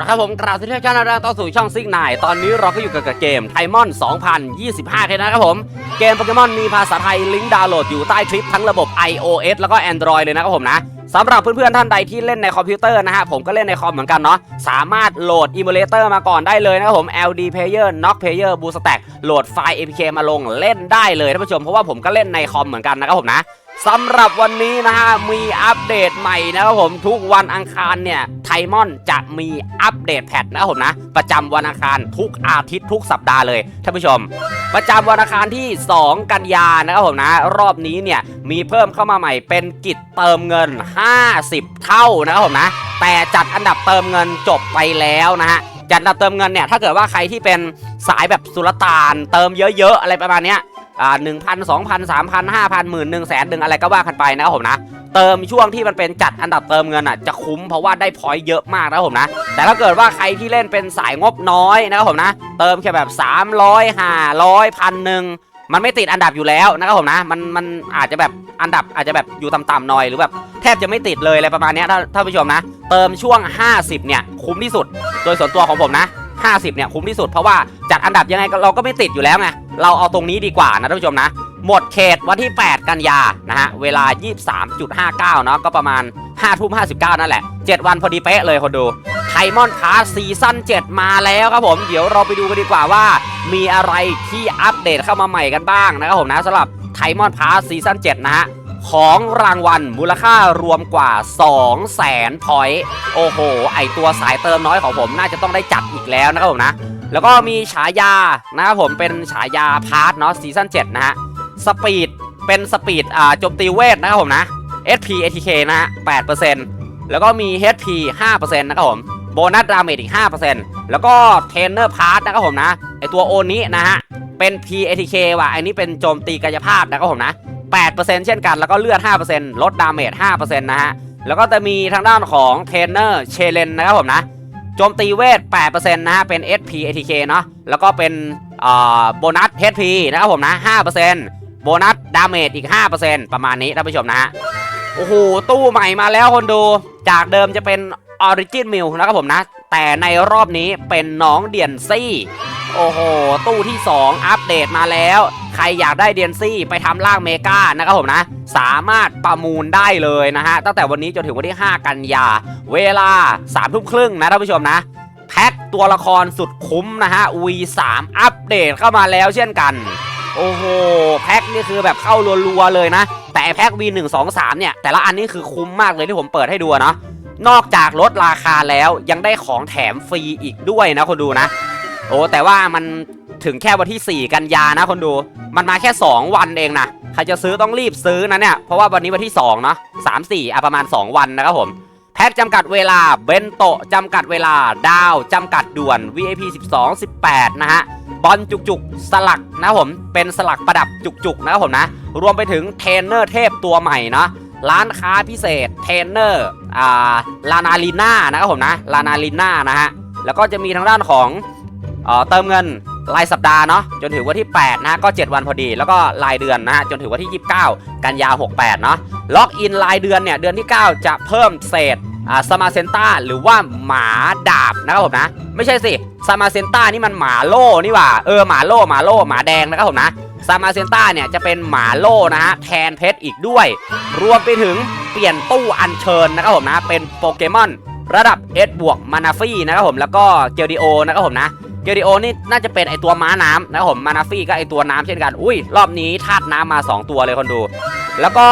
นะครับผมกราบสวัสดีทุกท่านนะต่อสู่ช่องซิกนายตอนนี้เราก็อยู่กับเกมไทมอน 2025แค่นะครับผม เกมโปเกมอนมีภาษาไทยลิงก์ดาวน์โหลดอยู่ใต้คลิปทั้งระบบ iOS แล้วก็ Android เลยนะครับผมนะสำหรับเพื่อนๆท่านใดที่เล่นในคอมพิวเตอร์นะฮะผมก็เล่นในคอมเหมือนกันเนาะสามารถโหลด Emulator มาก่อนได้เลยนะครับผม LD Player Knock Player BooStack โหลดไฟล์ APK มาลงเล่นได้เลยท่านผู้ชมเพราะว่าผมก็เล่นในคอมเหมือนกันนะครับผมนะ สำหรับวันนี้นะฮะมีอัปเดตใหม่นะครับผมทุกวันอังคารเนี่ยไทมอนจะมีอัปเดตแพทนะครับผมนะ ประจำวันอังคารทุกอาทิตย์ทุกสัปดาห์เลยท่านผู้ชม ประจำวันอังคารที่ 2 กันยานะครับผมนะ รอบนี้เนี่ยมีเพิ่มเข้ามาใหม่เป็นกิจเติมเงิน 50 เท่านะครับผมนะ แต่จัดอันดับเติมเงินจบไปแล้วนะฮะจัดอันดับเติมเงินเนี่ยถ้าเกิดว่าใครที่เป็นสายแบบสุลต่าน เติมเยอะๆอะไรประมาณเนี้ย อ่าหนึ่งพันสองพันสามพันห้าพันหมื่นหนึ่งแสนหนึ่งอะไรก็ว่ากันไปนะครับผมนะเติมช่วงที่มันเป็นจัดอันดับเติมเงินอะจะคุ้มเพราะว่าได้พอยต์เยอะมากนะครับผมนะ แต่ถ้าเกิดว่าใครที่เล่นเป็นสายงบน้อยนะครับผมนะ เติมแค่แบบ300 500พันหนึ่งมันไม่ติดอันดับอยู่แล้วนะครับผมนะ มันมันอาจจะแบบอันดับอาจจะแบบอยู่ต่ำๆหน่อยหรือแบบแทบจะไม่ติดเลยอะไรประมาณนี้ถ้าท่านผู้ชมนะ เติมช่วง 50 เนี่ยคุ้มที่สุด โดยส่วนตัวของผมนะ 50 เนี่ยคุ้มที่สุดเพราะว่าจัดอันดับยังไงเราก็ไม่ติดอยู่แล้วไง เราเอาตรงนี้ดีกว่านะท่านผู้ชมนะ หมดเขตวันที่ 8 กันยานะฮะ เวลา 23.59 เนาะก็ประมาณ5ทุ่ม59 นั่นแหละ 7 วันพอดีเป๊ะเลยคนดูไทมอนพาร์ซีซั่น7 มาแล้วครับผม เดี๋ยวเราไปดูกันดีกว่าว่า มีอะไรที่อัปเดตเข้ามาใหม่กันบ้างนะครับผมนะสำหรับไทมอนพาร์ซีซั่น7นะฮะของรางวัลมูลค่ารวมกว่า 2 0 0แสนพอยต์โอ้โห ไอตัวสายเติมน้อยของผมน่าจะต้องได้จัดอีกแล้วนะครับผมนะ แล้วก็มีฉายานะครับผมเป็นฉายาพาร์ทเนาะซีซั่น7นะฮะสปีดเป็นสปีดอ่าโจมตีเวทนะครับผมนะ SP ATK นะฮะ8%แล้วก็มี HP 5%นะครับผมโบนัสดาเมจอีก 5%แล้วก็เทรนเนอร์พาร์ทนะครับผมนะไอตัวโอนี้นะฮะเป็น PATK ว่ะอันนี้เป็นโจมตีกายภาพนะครับผมนะ 8%เช่นกันแล้วก็เลือด 5%ลดดาเมจ 5%นะฮะแล้วก็จะมีทางด้านของเทรนเนอร์เชเลนนะครับผมนะ โจมตีเวท 8%นะฮะ เป็น SP ATK เนาะ แล้วก็เป็นโบนัส HP นะครับผมนะ 5%โบนัสดาเมจอีก 5%ประมาณนี้ท่านผู้ชมนะฮะ โอ้โห ตู้ใหม่มาแล้วคนดู จากเดิมจะเป็นออริจินมิลนะครับผมนะ แต่ในรอบนี้เป็นน้องเดียนซี่ โอ้โห ตู้ที่ 2 อัปเดตมาแล้ว ใครอยากได้เดียนซี่ไปทำล่างเมกานะครับผมนะ สามารถประมูลได้เลยนะฮะตั้งแต่วันนี้จนถึงวันที่ 5 กันยา เวลา3ทุ่มครึ่งนะท่านผู้ชมนะ แพ็คตัวละครสุดคุ้มนะฮะ V3 อัปเดตเข้ามาแล้วเช่นกัน โอ้โห แพ็คนี่คือแบบเข้ารัวๆเลยนะ แต่แพ็ค V1 2 3 เนี่ยแต่ละอันนี่คือคุ้มมากเลยที่ผมเปิดให้ดูเนาะนอกจากลดราคาแล้วยังได้ของแถมฟรีอีกด้วยนะคนดูนะ โอ้แต่ว่ามันถึงแค่วันที่ 4 กันยานะคนดู มันมาแค่ 2 วันเองนะ ใครจะซื้อต้องรีบซื้อนะเนี่ย เพราะว่าวันนี้วันที่2เนาะ3 4อะประมาณ 2 วันนะครับผม แพ็คจำกัดเวลา เบนโตะจำกัดเวลา ดาวจำกัดด่วน VIP 12 18 นะฮะ บอลจุกๆ สลักนะผม เป็นสลักประดับจุกๆ นะครับผมนะ รวมไปถึงเทรนเนอร์เทพตัวใหม่เนาะร้านค้าพิเศษเทรนเนอร์อ่าลานาลิน่านะครับผมนะลานาลิน่านะฮะ แล้วก็จะมีทางด้านของเอ่อเติมเงิน รายสัปดาห์เนาะจนถึงวันที่ 8นะฮะก็ 7 วันพอดี แล้วก็รายเดือนนะฮะจนถึงวันที่ 29 กันยา 68 เนาะล็อกอินรายเดือนเนี่ย เดือนที่ 9 จะเพิ่มเศษอ่าสมาเซนต้าหรือว่าหมาดาบนะครับผมนะ ไม่ใช่สิสมาเซนต้านี่มันหมาโล่นี่ว่าเออหมาโล่หมาโล่หมาแดงนะครับผมนะซามาเซนต้าเนี่ยจะเป็นหมาโล่นะฮะแทนเพชรอีกด้วย รวมไปถึงเปลี่ยนตู้อัญเชิญนะครับผมนะ เป็นโปเกมอนระดับ S บวกมานาฟี่นะครับผมแล้วก็เกียวดิโอนะครับผมนะ เกดิโอนี่น่าจะเป็นไอตัวม้าน้ำนะครับผมมานาฟี่ก็ไอตัวน้ำเช่นกัน อุ้ยรอบนี้ธาตุน้ำมา 2 ตัวเลยคนดู แล้วก็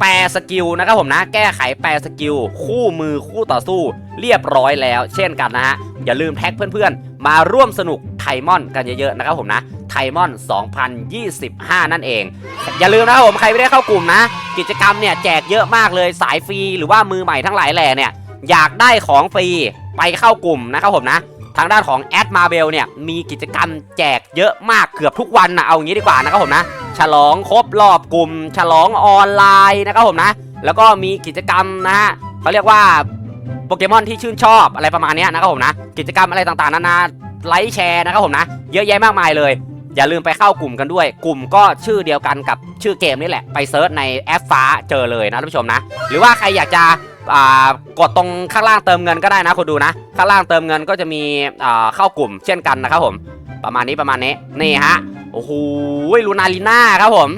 แปรสกิลนะครับผมนะ แก้ไขแปรสกิลคู่มือคู่ต่อสู้ เรียบร้อยแล้ว เช่นกันนะฮะ อย่าลืมแท็กเพื่อนๆ มาร่วมสนุกไทมอนกันเยอะๆนะครับผมนะไทมอน 2025 นั่นเอง อย่าลืมนะครับผมใครไม่ได้เข้ากลุ่มนะ กิจกรรมเนี่ยแจกเยอะมากเลยสายฟรีหรือว่ามือใหม่ทั้งหลายแหล่เนี่ยอยากได้ของฟรีไปเข้ากลุ่มนะครับผมนะ ทางด้านของแอดมาเบลเนี่ยมีกิจกรรมแจกเยอะมากเกือบทุกวันนะเอางี้ดีกว่านะครับผมนะ ฉลองครบรอบกลุ่ม ฉลองออนไลน์นะครับผมนะ แล้วก็มีกิจกรรมนะฮะเขาเรียกว่าโปเกมอนที่ชื่นชอบอะไรประมาณนี้นะครับผมนะ กิจกรรมอะไรต่างๆนานาไลค์แชร์นะครับผมนะ เยอะแยะมากมายเลย อย่าลืมไปเข้ากลุ่มกันด้วย กลุ่มก็ชื่อเดียวกันกับชื่อเกมนี่แหละ ไปเซิร์ชในแอปฟ้าเจอเลยนะท่านผู้ชมนะ หรือว่าใครอยากจะกดตรงข้างล่างเติมเงินก็ได้นะคุณดูนะ ข้างล่างเติมเงินก็จะมีเข้ากลุ่มเช่นกันนะครับผม ประมาณนี้ประมาณนี้นี่ฮะโอ้โหลูนาลีน่าครับผม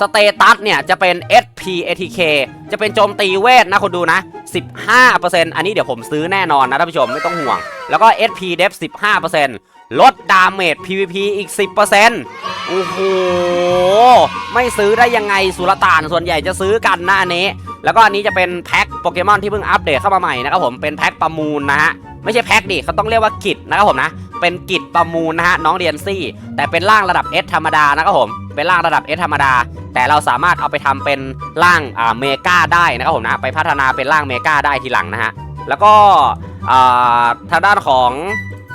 สเตตัสเนี่ยจะเป็น SP ATK จะเป็นโจมตีเวทนะคุณดูนะ 15%อันนี้เดี๋ยวผมซื้อแน่นอนนะท่านผู้ชมไม่ต้องห่วง แล้วก็ SP Def 15% ลดดาเมจ PVP อีก 10%โอ้โห ไม่ซื้อได้ยังไงสุลต่านส่วนใหญ่จะซื้อกันนะอันนี้ แล้วก็อันนี้จะเป็นแพ็คโปเกมอนที่เพิ่งอัปเดตเข้ามาใหม่นะครับผมเป็นแพ็คประมูลนะฮะ ไม่ใช่แพ็คดิเขาต้องเรียกว่ากิจนะครับผมนะ เป็นกิจประมูลนะฮะน้องเรียนซี่ แต่เป็นร่างระดับ S ธรรมดานะครับผม เป็นร่างระดับ S ธรรมดา แต่เราสามารถเอาไปทำเป็นร่างอ่าเมกาได้นะครับผมนะ ไปพัฒนาเป็นร่างเมกาได้ทีหลังนะฮะ แล้วก็อ่าทางด้านของ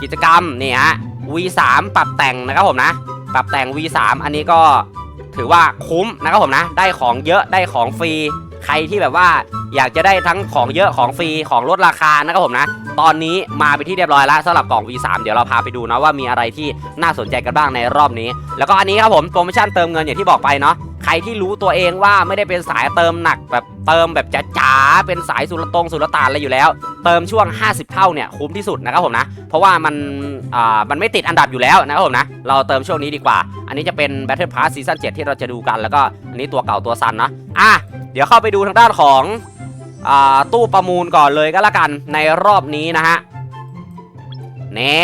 กิจกรรมนี่ฮะ V3 ปรับแต่งนะครับผมนะ ปรับแต่ง V3 อันนี้ก็ถือว่าคุ้มนะครับผมนะ ได้ของเยอะได้ของฟรี ใครที่แบบว่าอยากจะได้ทั้งของเยอะของฟรีของลดราคานะครับผมนะ ตอนนี้มาไปที่เรียบร้อยแล้วสำหรับกล่อง V3 เดี๋ยวเราพาไปดูนะว่ามีอะไรที่น่าสนใจกันบ้างในรอบนี้ แล้วก็อันนี้ครับผมโปรโมชั่นเติมเงินอย่างที่บอกไปเนาะใครที่รู้ตัวเองว่าไม่ได้เป็นสายเติมหนักแบบเติมแบบจ๋าๆเป็นสายสุลตรงสุลต่านอะไรอยู่แล้ว เติมช่วง 50 เท่าเนี่ยคุ้มที่สุดนะครับผมนะ เพราะว่ามันอ่ามันไม่ติดอันดับอยู่แล้วนะครับผมนะ เราเติมช่วงนี้ดีกว่า อันนี้จะเป็น Battle Pass Season 7 ที่เราจะดูกันแล้วก็อันนี้ตัวเก่าตัวซันนะอะ เดี๋ยวเข้าไปดูทางด้านของอตู้ประมูลก่อนเลยก็แล้วกันในรอบนี้นะฮะแน่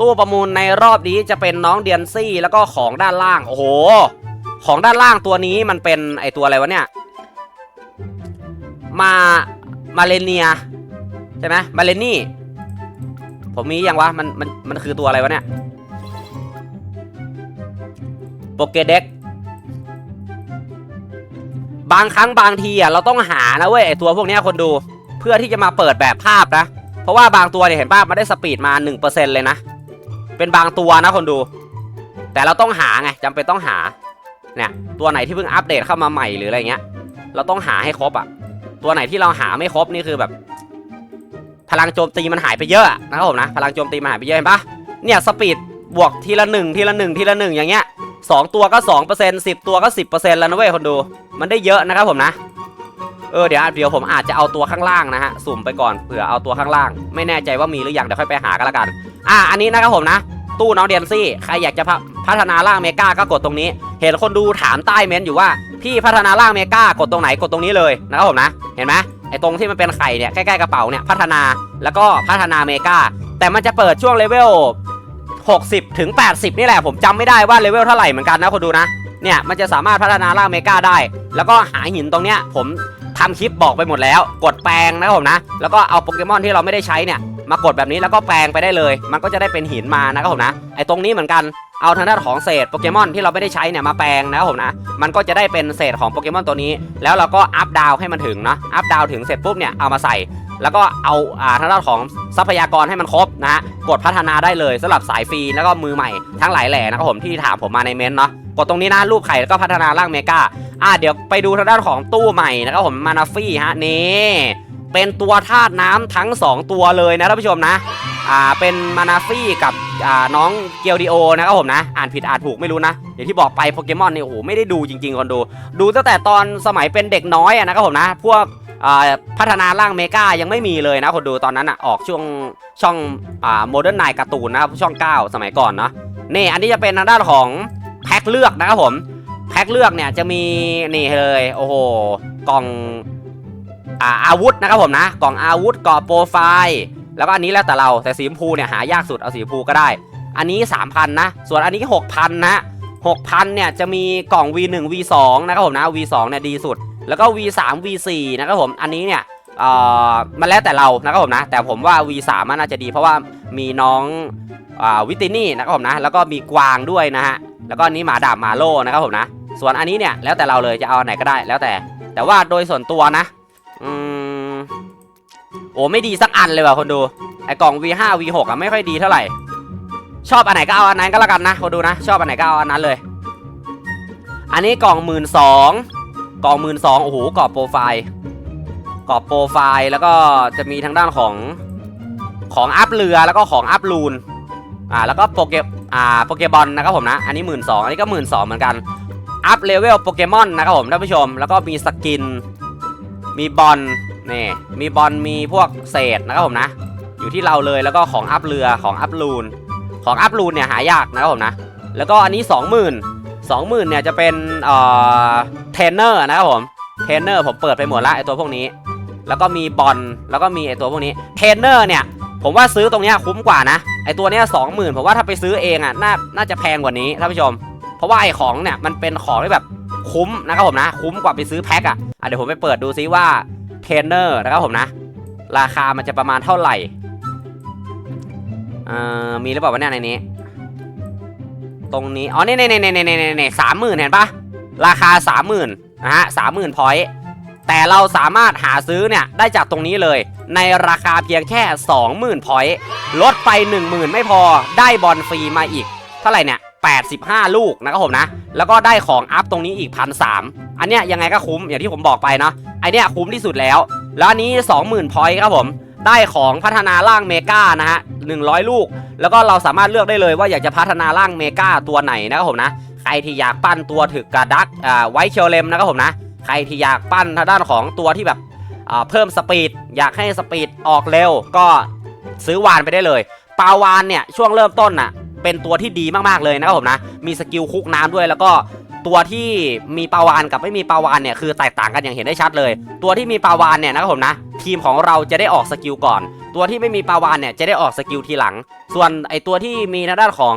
ตู้ประมูลในรอบนี้จะเป็นน้องเดียนซี่แล้วก็ของด้านล่างโอ้โห ของด้านล่างตัวนี้มันเป็นไอตัวอะไรวะเนี่ยมามาเลเนียใช่ไหมมาเลนี่ ผมมียังวะมันมันมันคือตัวอะไรวะเนี่ยโปเกเด็ก บางครั้งบางทีอะเราต้องหานะเว้ยไอตัวพวกเนี้ยคนดูเพื่อที่จะมาเปิดแบบภาพนะ เพราะว่าบางตัวเนี่ยเห็นป่ะมันได้สปีดมา 1%เลยนะ เป็นบางตัวนะคนดู แต่เราต้องหาไงจำเป็นต้องหาเนี่ยตัวไหนที่เพิ่งอัปเดตเข้ามาใหม่หรืออะไรเงี้ย เราต้องหาให้ครบอะ ตัวไหนที่เราหาไม่ครบนี่คือแบบ พลังโจมตีมันหายไปเยอะนะครับผมนะพลังโจมตีมันหายไปเยอะเห็นปะเนี่ยสปีดบวกทีละหนึ่งทีละหนึ่งทีละหนึ่งอย่างเงี้ย สองตัวก็สองเปอร์เซ็นต์สิบตัวก็สิบเปอร์เซ็นต์แล้วนะเว้ยคนดู มันได้เยอะนะครับผมนะ เออเดี๋ยวเดี๋ยวผมอาจจะเอาตัวข้างล่างนะฮะสุ่มไปก่อนเผื่อเอาตัวข้างล่าง ไม่แน่ใจว่ามีหรือยังเดี๋ยวค่อยไปหากันละกัน อะอันนี้นะครับผมนะ ตู้น้องเดียนซี่ใครอยากจะพพัฒนาร่างเมกาก็กดตรงนี้ เห็นคนดูถามใต้เมนต์อยู่ว่าพี่พัฒนาร่างเมกากดตรงไหนกดตรงนี้เลยนะครับผมนะ เห็นไหมไอ้ตรงที่มันเป็นไข่เนี่ยใกล้ๆกระเป๋าเนี่ยพัฒนาแล้วก็พัฒนาเมกาแต่มันจะเปิดช่วงเลเวล 60 ถึง 80 นี่แหละ ผมจำไม่ได้ว่าเลเวลเท่าไหร่เหมือนกันนะคนดูนะ เนี่ย มันจะสามารถพัฒนาร่างเมกาได้ แล้วก็หาหินตรงเนี้ยผมทำคลิปบอกไปหมดแล้ว กดแปลงนะครับผมนะ แล้วก็เอาโปเกมอนที่เราไม่ได้ใช้เนี่ย มากดแบบนี้แล้วก็แปลงไปได้เลย มันก็จะได้เป็นหินมานะครับผมนะ ไอ้ตรงนี้เหมือนกัน เอาทางด้านของเศษโปเกมอนที่เราไม่ได้ใช้เนี่ยมาแปลงนะครับผมนะ มันก็จะได้เป็นเศษของโปเกมอนตัวนี้ แล้วเราก็อัพดาวให้มันถึงเนาะอัพดาวถึงเสร็จปุ๊บเนี่ยเอามาใส่ แล้วก็เอาอ่าทางด้านของทรัพยากรให้มันครบนะฮะกดพัฒนาได้เลยสำหรับสายฟรีแล้วก็มือใหม่ทั้งหลายแหล่นะครับผมที่ถามผมมาในเมนต์เนาะกดตรงนี้นะรูปไข่แล้วก็พัฒนาร่างเมกาอะเดี๋ยวไปดูทางด้านของตู้ใหม่นะครับผมมานาฟี่ฮะนี่เป็นตัวธาตุน้ำทั้ง 2 ตัวเลยนะท่านผู้ชมนะ อ่าเป็นมานาฟี่กับอ่าน้องเกียวดิโอนะครับผมนะอ่านผิดอ่านถูกไม่รู้นะอย่างที่บอกไปโปเกมอนนี่โอ้โหไม่ได้ดูจริงๆคนดู ดูตั้งแต่ตอนสมัยเป็นเด็กน้อยอะนะครับผมนะ พวกพัฒนาร่างเมกายังไม่มีเลยนะคนดูตอนนั้นอะออกช่วงช่องโมเดิร์นไนการ์ตูนนะครับช่อง 9 สมัยก่อนเนาะนี่อันนี้จะเป็นทางด้านของแพ็คเลือกนะครับผมแพ็คเลือกเนี่ยจะมีนี่เลยโอ้โหกล่องอาอาวุธนะครับผมนะ กล่องอาวุธเกราะโปรไฟล์ แล้วก็อันนี้แล้วแต่เราแต่สีชมพูเนี่ยหายากสุดเอาสีชมพูก็ได้ อันนี้ 3,000 นะ ส่วนอันนี้ 6,000 นะ6,000 เนี่ยจะมีกล่อง V1 V2 นะครับผมนะ V2 เนี่ยดีสุด แล้วก็ V3 V4 นะครับผมอันนี้เนี่ยเอ่อมันแล้วแต่เรานะครับผมนะ แต่ผมว่า V3 มันน่าจะดีเพราะว่ามีน้องอ่าวิตินี่นะครับผมนะ แล้วก็มีกวางด้วยนะฮะแล้วก็อันนี้หมาดาบหมาโลนะครับผมนะ ส่วนอันนี้เนี่ยแล้วแต่เราเลยจะเอาไหนก็ได้แล้วแต่ แต่ว่าโดยส่วนตัวนะอืม อ้ไม่ดีสักอันเลยว่ะคนดูไอกล่อง V5 V6 อะไม่ค่อยดีเท่าไหร่ ชอบอันไหนก็เอาอันนั้นก็แล้วกันนะคนดูนะ ชอบอันไหนก็เอาอันนั้นเลย อันนี้กล่องหมื่นสองกล่องหมื่นสองโอ้โหกรอบโปรไฟล์กรอบโปรไฟล์แล้วก็จะมีทางด้านของของอัพเรือแล้วก็ของอัพลูนอ่าแล้วก็โปเกอ่าโปเกบอลนะครับผมนะ อันนี้หมื่นสองอันนี้ก็หมื่นสองเหมือนกันอัพเลเวลโปเกมอนนะครับผมท่านผู้ชม แล้วก็มีสกิน มีบอล นี่มีบอลมีพวกเศษนะครับผมนะ อยู่ที่เราเลยแล้วก็ของอัพเรือของอัพลูน ของอัพลูนเนี่ยหายากนะครับผมนะ แล้วก็อันนี้ 20,000 20,000เนี่ยจะเป็นเอ่อเทรนเนอร์นะครับผมเทรนเนอร์ผมเปิดไปหมดล้วไอตัวพวกนี้ แล้วก็มีบอลแล้วก็มีไอตัวพวกนี้เทรนเนอร์เนี่ยผมว่าซื้อตรงเนี้ยคุ้มกว่านะไอตัวเนี้ยสองหมื่นผมว่าถ้าไปซื้อเองอะน่าน่าจะแพงกว่านี้ท่านผู้ชม เพราะว่าไอของเนี่ยมันเป็นของที่แบบคุ้มนะครับผมนะ คุ้มกว่าไปซื้อแพ็คอะอะเดี๋ยวผมไปเปิดดูซิว่า เทรนเนอร์นะครับผมนะ ราคามันจะประมาณเท่าไหร่เอ่อมีหรือเปล่าวะเนี่ยในนี้ ตรงนี้ อ๋อเนี่นี่นี่นี่นี่นี่นี่สามหมื่นเห็นปะราคาสามหมื่นนะฮะสามหมื่นพอยต์แต่เราสามารถหาซื้อเนี่ย ได้จากตรงนี้เลย ในราคาเพียงแค่ 20,000พอยต์ลดไป 10,000 ไม่พอได้บอลฟรีมาอีก เท่าไหร่เนี่ย 85 ลูกนะครับผมนะ แล้วก็ได้ของอัพตรงนี้อีกพันสอันเนี้ยยังไงก็คุ้มอย่างที่ผมบอกไปเนาะไอเนี้ยคุ้มที่สุดแล้ว แล้วอันนี้ 20,000พอยต์ครับผมได้ของพัฒนาร่างเมกานะฮะ100 ลูก แล้วก็เราสามารถเลือกได้เลยว่าอยากจะพัฒนาร่างเมกาตัวไหนนะครับผมนะใครที่อยากปั้นตัวถึกกระดักอ่าไวท์เชลเลมนะครับผมนะใครที่อยากปั้นทางด้านของตัวที่แบบอ่าเพิ่มสปีดอยากให้สปีดออกเร็วก็ซื้อวานไปได้เลย ปาวานเนี่ยช่วงเริ่มต้นน่ะ เป็นตัวที่ดีมากๆเลยนะครับผมนะ มีสกิลคุกน้ำด้วยแล้วก็ตัวที่มีปาวานกับไม่มีปาวานเนี่ยคือแตกต่างกันอย่างเห็นได้ชัดเลย ตัวที่มีปาวานเนี่ยนะครับผมนะ ทีมของเราจะได้ออกสกิลก่อน ตัวที่ไม่มีปาวานเนี่ยจะได้ออกสกิลทีหลัง ส่วนไอตัวที่มีทางด้านของ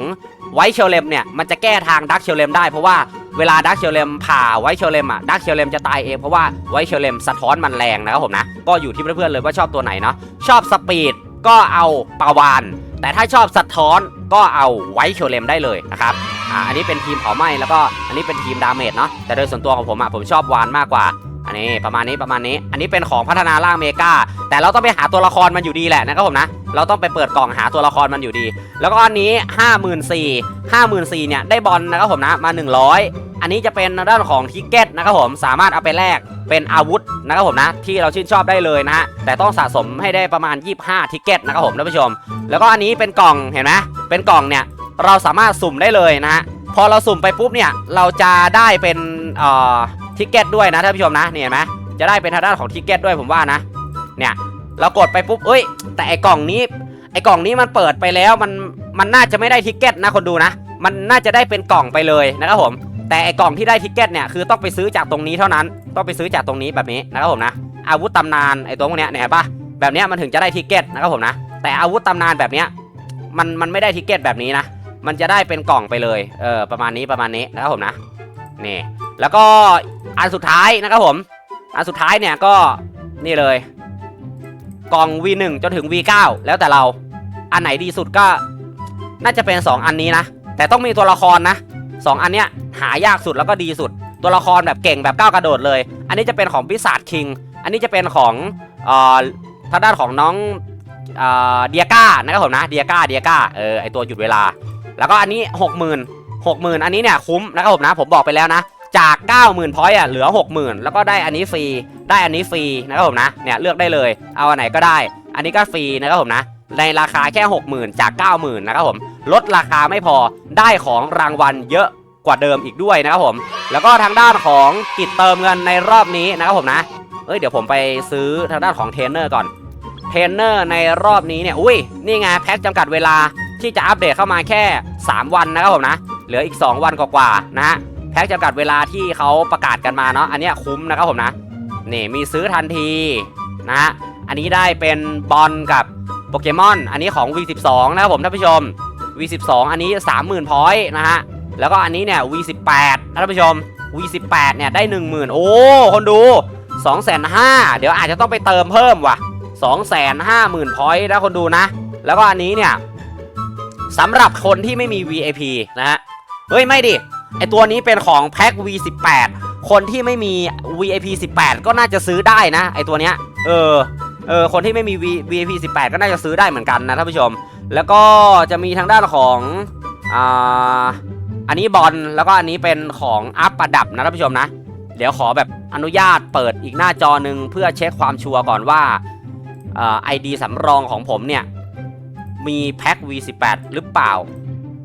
ไวท์เชลเลมเนี่ยมันจะแก้ทางดักเชลเลมได้เพราะว่าเวลาดักเชลเลมผ่าไวท์เชลเลมอะดักเชลเลมจะตายเองเพราะว่าไวท์เชลเลมสะท้อนมันแรงนะครับผมนะก็อยู่ที่เพื่อนๆเลยว่าชอบตัวไหนเนาะชอบสปีดก็เอาปาวาน แต่ถ้าชอบสะท้อนก็เอาไวท์เชลเลมได้เลยนะครับอ่าอันนี้เป็นทีมเผาไหม้แล้วก็อันนี้เป็นทีมดาเมจเนาะแต่โดยส่วนตัวของผมอะผมชอบวานมากกว่าอันนี้ประมาณนี้ประมาณนี้ อันนี้เป็นของพัฒนาร่างเมกาแต่เราต้องไปหาตัวละครมันอยู่ดีแหละนะครับผมนะ เราต้องไปเปิดกล่องหาตัวละครมันอยู่ดี แล้วก็อันนี้ 5 4 0 0 0 5 4 0 0 0เนี่ยได้บอลนะครับผมนะมา 100 อันนี้จะเป็นด้านของทิกเก็ตนะครับผมสามารถเอาไปแลกเป็นอาวุธนะครับผมนะที่เราชื่นชอบได้เลยนะฮะแต่ต้องสะสมให้ได้ประมาณ 25 ทิกเก็ตนะครับผมท่านผู้ชม แล้วก็อันนี้เป็นกล่องเห็นไหมเป็นกล่องเนี่ยเราสามารถสุ่มได้เลยนะฮะพอเราสุ่มไปปุ๊บเนี่ยเราจะได้เป็นทิกเก็ตด้วยนะท่านผู้ชมนะเนี่ยเห็นไหมจะได้เป็นทางด้านของทิกเก็ตด้วยผมว่านะเนี่ย เรากดไปปุ๊บเอ้ย แต่ไอกล่องนี้ ไอกล่องนี้มันเปิดไปแล้วมันมันน่าจะไม่ได้ทิกเก็ตนะคนดูนะ มันน่าจะได้เป็นกล่องไปเลยนะครับผม แต่ไอกล่องที่ได้ทิกเก็ตเนี่ยคือต้องไปซื้อจากตรงนี้เท่านั้น ต้องไปซื้อจากตรงนี้แบบนี้นะครับผมนะ อาวุธตำนานไอตัวพวกเนี้ยเนี่ยเห็นปะแบบเนี้ยมันถึงจะได้ทิกเก็ตนะครับผมนะ แต่อาวุธตำนานแบบเนี้ยมันมันไม่ได้ทิกเก็ตแบบนี้นะ มันจะได้เป็นกล่องไปเลย เออประมาณนี้ประมาณนี้นะครับผมนะ นี่ แล้วก็อันสุดท้ายนะครับผม อันสุดท้ายเนี่ยก็นี่เลย กล่อง V1 จนถึง V9 แล้วแต่เรา อันไหนดีสุดก็น่าจะเป็น 2 อันนี้นะ แต่ต้องมีตัวละครนะสองอันเนี้ยหายากสุดแล้วก็ดีสุด ตัวละครแบบเก่งแบบก้าวกระโดดเลย อันนี้จะเป็นของพิศาจคิง อันนี้จะเป็นของอ่อทางด้านของน้องเอ่อเดียก้านะครับผมนะเดียก้าเดียก้าเออไอตัวหยุดเวลา แล้วก็อันนี้ 60,000 60,000 อันนี้เนี่ยคุ้มนะครับผมนะผมบอกไปแล้วนะ จาก 90,000พอยต์อะเหลือ 60,000 แล้วก็ได้อันนี้ฟรี ได้อันนี้ฟรีนะครับผมนะ เนี่ยเลือกได้เลย เอาอันไหนก็ได้ อันนี้ก็ฟรีนะครับผมนะ ในราคาแค่ 60,000 จาก 90,000 นะครับผม ลดราคาไม่พอ ได้ของรางวัลเยอะกว่าเดิมอีกด้วยนะครับผม แล้วก็ทางด้านของกิจเติมเงินในรอบนี้นะครับผมนะ เอ้ยเดี๋ยวผมไปซื้อทางด้านของเทรนเนอร์ก่อน เทรนเนอร์ในรอบนี้เนี่ย อุ้ย นี่ไงแพ็คจำกัดเวลาที่จะอัปเดตเข้ามาแค่ 3 วันนะครับผมนะ เหลืออีก 2 วันกว่าๆนะฮะ แพ็คจำกัดเวลาที่เขาประกาศกันมาเนาะอันนี้คุ้มนะครับผมนะนี่มีซื้อทันทีนะฮะอันนี้ได้เป็นบอลกับโปเกมอนอันนี้ของ V12 นะครับผมท่านผู้ชม V12 อันนี้ 30,000พอยต์นะฮะแล้วก็อันนี้เนี่ย V18 ท่านผู้ชม V18 เนี่ยได้ 10,000 โอ้ คนดู2,500,000เดี๋ยวอาจจะต้องไปเติมเพิ่มว่ะ 250,000พอยต์นะคนดูนะ แล้วก็อันนี้เนี่ยสำหรับคนที่ไม่มี VIP นะฮะ เฮ้ย ไม่ดิ ไอตัวนี้เป็นของแพ็ค V18 คนที่ไม่มี VIP 18 ก็น่าจะซื้อได้นะ ไอตัวเนี้ย เออ เออ คนที่ไม่มี V- VIP 18 ก็น่าจะซื้อได้เหมือนกันนะท่านผู้ชม แล้วก็จะมีทางด้านของ อ่า อันนี้บอล แล้วก็อันนี้เป็นของอัพประดับนะท่านผู้ชมนะ เดี๋ยวขอแบบอนุญาตเปิดอีกหน้าจอหนึ่งเพื่อเช็คความชัวร์ก่อนว่าเอ่อ ID สำรองของผมเนี่ย มีแพ็ค V18 หรือเปล่า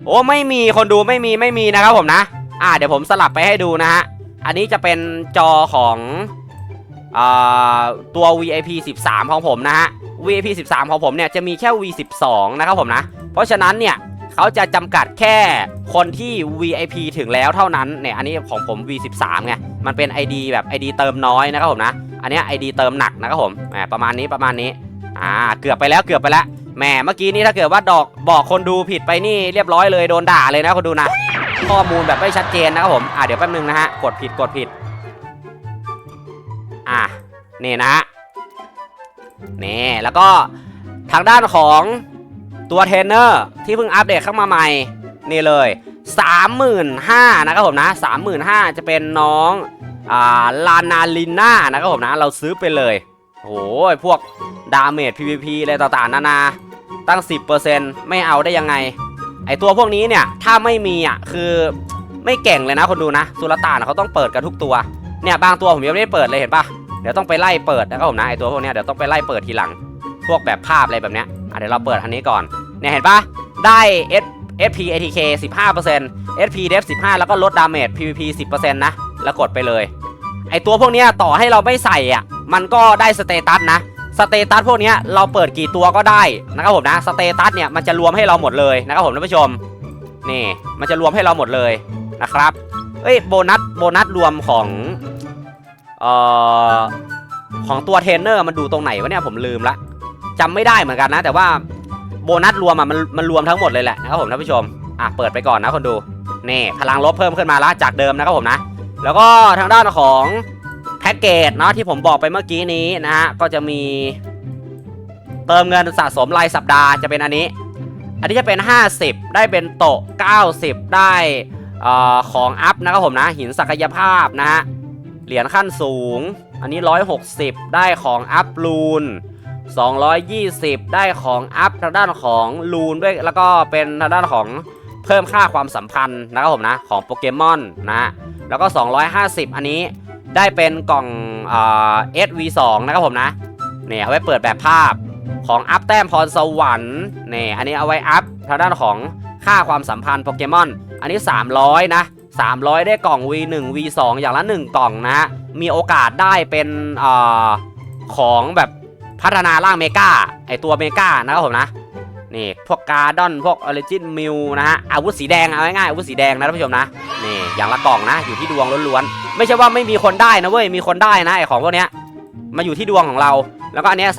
โอ้ไม่มีคนดูไม่มีไม่มีนะครับผมนะ อ่าเดี๋ยวผมสลับไปให้ดูนะฮะ อันนี้จะเป็นจอของอตัว VIP 13 ของผมนะฮะ VIP 13 ของผมเนี่ยจะมีแค่ V12 นะครับผมนะ เพราะฉะนั้นเนี่ยเขาจะจำกัดแค่คนที่ VIP ถึงแล้วเท่านั้นเนี่ยอันนี้ของผม V13 ไงมันเป็น ID แบบ ID เติมน้อยนะครับผมนะ อันเนี้ย ID เติมหนักนะครับผมแหมประมาณนี้ประมาณนี้อ่าเกือบไปแล้วเกือบไปแล้วแหมเมื่อกี้นี้ถ้าเกิดว่าดอกบอกคนดูผิดไปนี่เรียบร้อยเลยโดนด่าเลยนะคนดูนะ ข้อมูลแบบไม่ชัดเจนนะครับผมอ่าเดี๋ยวแป๊บนึงนะฮะกดผิดกดผิดอะนี่นะฮะนี่แล้วก็ทางด้านของตัวเทรนเนอร์ที่เพิ่งอัปเดตเข้ามาใหม่นี่เลย35,000นะครับผมนะ35,000จะเป็นน้องอ่าลานาลิน่านะครับผมนะ เราซื้อไปเลยโอ้ยพวกดาเมจ PVP อะไรต่างๆนานาตั้ง 10%ไม่เอาได้ยังไง ไอตัวพวกนี้เนี่ยถ้าไม่มีอะคือไม่เก่งเลยนะคนดูนะสุลต่านเขาต้องเปิดกันทุกตัวเนี่ยบางตัวผมยังไม่ได้เปิดเลยเห็นปะเดี๋ยวต้องไปไล่เปิดนะครับผมนะไอตัวพวกเนี้ยเดี๋ยวต้องไปไล่เปิดทีหลัง พวกแบบภาพอะไรแบบเนี้ยอะเดี๋ยวเราเปิดอันนี้ก่อนเนี่ยเห็นปะได้ S SP ATK 15% SP Def 15 แล้วก็ลดดาเมจ PVP 10%นะแล้วกดไปเลย ไอตัวพวกเนี้ยต่อให้เราไม่ใส่อะมันก็ได้สเตตัสนะ สเตตัสพวกนี้เราเปิดกี่ตัวก็ได้นะครับผมนะสเตตัสเนี่ยมันจะรวมให้เราหมดเลยนะครับผมท่านผู้ชมนี่มันจะรวมให้เราหมดเลยนะครับเอ้ยโบนัสโบนัสรวมของเอ่อของตัวเทรนเนอร์มันดูตรงไหนวะเนี่ยผมลืมละจำไม่ได้เหมือนกันนะ แต่ว่าโบนัสรวมอะมันมันรวมทั้งหมดเลยแหละนะครับผมท่านผู้ชมอะเปิดไปก่อนนะคนดูนี่พลังลบเพิ่มขึ้นมาละจากเดิมนะครับผมนะ แล้วก็ทางด้านของ พ็กเกจเนาะที่ผมบอกไปเมื่อกี้นี้นะฮะก็จะมีเติมเงินสะสมรายสัปดาห์จะเป็นอันนี้ อันนี้จะเป็น 50 ได้เป็นโตะ90 ได้อ่อของอัพนะครับผมนะหินศักยภาพนะฮะเหรียญขั้นสูง อันนี้ 160 ได้ของอัพลูน 220 ได้ของอัพทางด้านของลูนด้วยแล้วก็เป็นทางด้านของเพิ่มค่าความสัมพันธ์นะครับผมนะของโปเกมอนนะฮะแล้วก็ 250 อันนี้ ได้เป็นกล่องเอ่อ SV2 นะครับผมนะเนี่ยเอาไว้เปิดแบบภาพของอัพแต้มพรสวรรค์เนี่ยอันนี้เอาไว้อัพทางด้านของค่าความสัมพันธ์โปเกมอน อันนี้ 300 นะ 300 ได้กล่อง V1 V2 อย่างละ 1 กล่องนะฮะมีโอกาสได้เป็นอของแบบพัฒนาร่างเมกาไอตัวเมกานะครับผมนะ นี่พวกการ์ดอนพวกออริจินมิวนะฮะอาวุธสีแดงเอาง่ายๆอาวุธสีแดงนะท่านผู้ชมนะนี่อย่างละกล่องนะอยู่ที่ดวงล้วนๆไม่ใช่ว่าไม่มีคนได้นะเว้ยมีคนได้นะไอของพวกเนี้ยมาอยู่ที่ดวงของเรา แล้วก็อันเนี้ย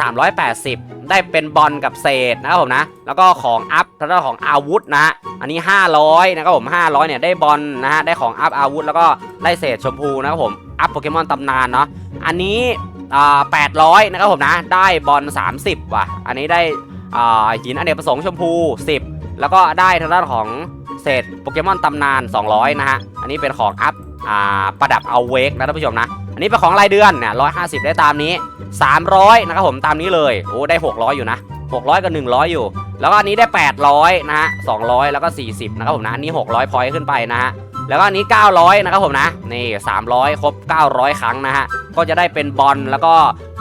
380ได้เป็นบอลกับเศษนะครับผมนะ แล้วก็ของอัพทางด้านของอาวุธนะฮะอันนี้ 500นะครับผม500เนี่ยได้บอลนะฮะได้ของอัพอาวุธแล้วก็ได้เศษชมพูนะครับผมอัพโปเกมอนตำนานเนาะอันนี้อ่า800นะครับผมนะได้บอล30 ว่ะ อันนี้ได้ หินอเนกประสงค์ชมพู 10 แล้วก็ได้ทางด้านของเศษโปเกมอนตำนาน 200 นะฮะ อันนี้เป็นของอัพอประดับเอาเวกนะท่านผู้ชมนะ อันนี้เป็นของรายเดือนเนี่ย150 ได้ตามนี้ 300 นะครับผมตามนี้เลย โอ้ได้ 600 อยู่นะ 600 กับ 100 อยู่ แล้วก็อันนี้ได้ 800 นะฮะ 200 แล้วก็ 40 นะครับผมนะ อันนี้ 600 พอยต์ขึ้นไปนะฮะ แล้วก็อันนี้ 900 นะครับผมนะ นี่ 300 ครบ 900 ครั้งนะฮะ ก็จะได้เป็นบอลแล้วก็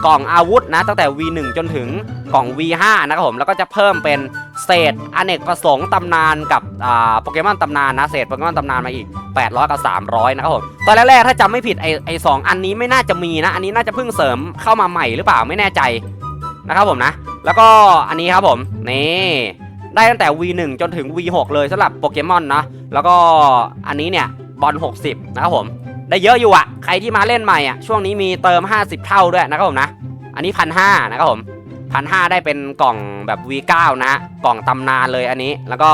กล่องอาวุธนะ ตั้งแต่ V1 จนถึงกล่อง V5 นะครับผม แล้วก็จะเพิ่มเป็นเศษอเนกประสงค์ตำนานกับอ่าโปเกมอนตำนานนะ เศษโปเกมอนตำนานมาอีก 800 กับ 300 นะครับผม ตอนแรกๆถ้าจำไม่ผิดไอไอสองอันนี้ไม่น่าจะมีนะ อันนี้น่าจะเพิ่งเสริมเข้ามาใหม่หรือเปล่าไม่แน่ใจ นะครับผมนะ แล้วก็อันนี้ครับผมนี่ได้ตั้งแต่ V1 จนถึง V6 เลยสำหรับโปเกมอนนะแล้วก็อันนี้เนี่ยบอล60 นะครับผม ได้เยอะอยู่อะใครที่มาเล่นใหม่อะช่วงนี้มีเติม 50 เท่าด้วยนะครับผมนะ อันนี้พันห้านะครับผมพันห้าได้เป็นกล่องแบบ V9 นะฮะกล่องตำนานเลยอันนี้แล้วก็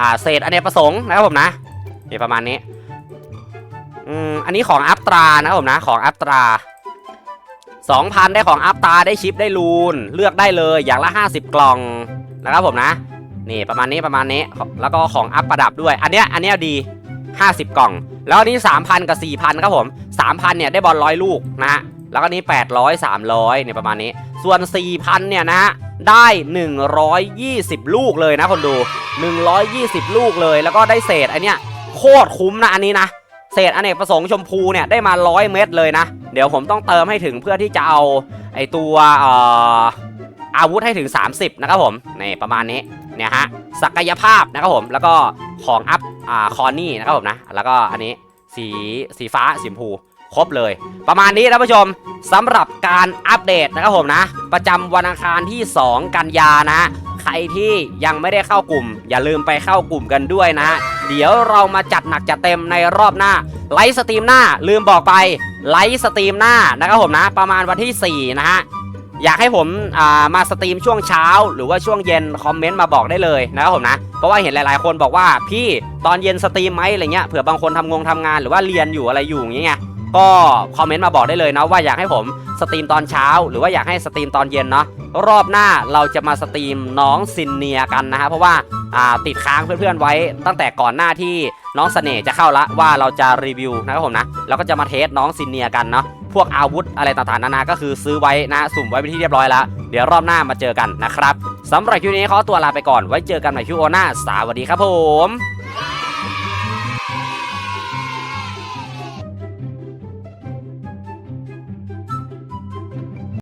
อ่าเศษอเนกประสงค์นะครับผมนะนี่ประมาณนี้อืมอันนี้ของอัพตรานะครับผมนะของอัพตรา 2,000 ได้ของอัพตาได้ชิปได้ลูน เลือกได้เลยอย่างละ 50 กล่องนะครับผมนะ นี่ประมาณนี้ประมาณนี้แล้วก็ของอัพประดับด้วย อันเนี้ยอันเนี้ยดี 50 กล่อง แล้วอันนี้ 3,000 กับ 4,000ครับผม 3,000 เนี่ยได้บอลร้อยลูกนะฮะแล้วก็นี้ 800 300เนี่ยประมาณนี้ ส่วน 4,000 เนี่ยนะฮะได้ 120 ลูกเลยนะคนดู 120 ลูกเลยแล้วก็ได้เศษอันเนี้ยโคตรคุ้มนะอันนี้นะเศษอเนกประสงค์ชมพูเนี่ยได้มา 100 เม็ดเลยนะ เดี๋ยวผมต้องเติมให้ถึงเพื่อที่จะเอาไอตัวอาวุธให้ถึง 30 นะครับผมนี่ประมาณนี้เนี่ยฮะศักยภาพนะครับผมแล้วก็ของอัพอ่าคอนี่นะครับผมนะแล้วก็อันนี้สีสีฟ้าสีชมพูครบเลย ประมาณนี้นะผู้ชมสำหรับการอัปเดตนะครับผมนะ ประจำวันอังคารที่ 2 กันยานะ ใครที่ยังไม่ได้เข้ากลุ่ม อย่าลืมไปเข้ากลุ่มกันด้วยนะฮะเดี๋ยวเรามาจัดหนักจัดเต็มในรอบหน้าไลฟ์สตรีมหน้าลืมบอกไปไลฟ์สตรีมหน้านะครับผมนะ ประมาณวันที่ 4 นะฮะอยากให้ผมามาสตรีมช่วงเช้า หรือว่าช่วงเย็นคอมเมนต์มาบอกได้เลยนะครับผมนะเพราะว่าเห็นหลายๆ คนบอกว่าพี่ตอนเย็นสตรีมไหมอะไรเงี้ยเผื่อบางคนทำงงทำงานหรือว่าเรียนอยู่อะไรอยู่อย่างเงี้ย ก็คอมเมนต์มาบอกได้เลยนะว่าอยากให้ผมสตรีมตอนเช้า หรือว่าอยากให้สตรีมตอนเย็นเนาะรอบหน้าเราจะมาสตรีมน้องซินเนียกันนะฮะเพราะว่าาติดค้างเพื่อนๆไว้ตั้งแต่ก่อนหน้าที่น้องเสน่ห์จะเข้าละว่าเราจะรีวิวนะครับผมนะแล้วก็จะมาเทสน้องซินเนียกันเนาะพวกอาวุธอะไรต่างๆนานาก็คือซื้อไว้นะสุ่มไว้เป็นที่เรียบร้อยแล้ว เดี๋ยวรอบหน้ามาเจอกันนะครับสำหรับคลิปนี้ขอตัวลาไปก่อนไว้เจอกันใหม่คลิปโอหน้าสวัสดีครับผม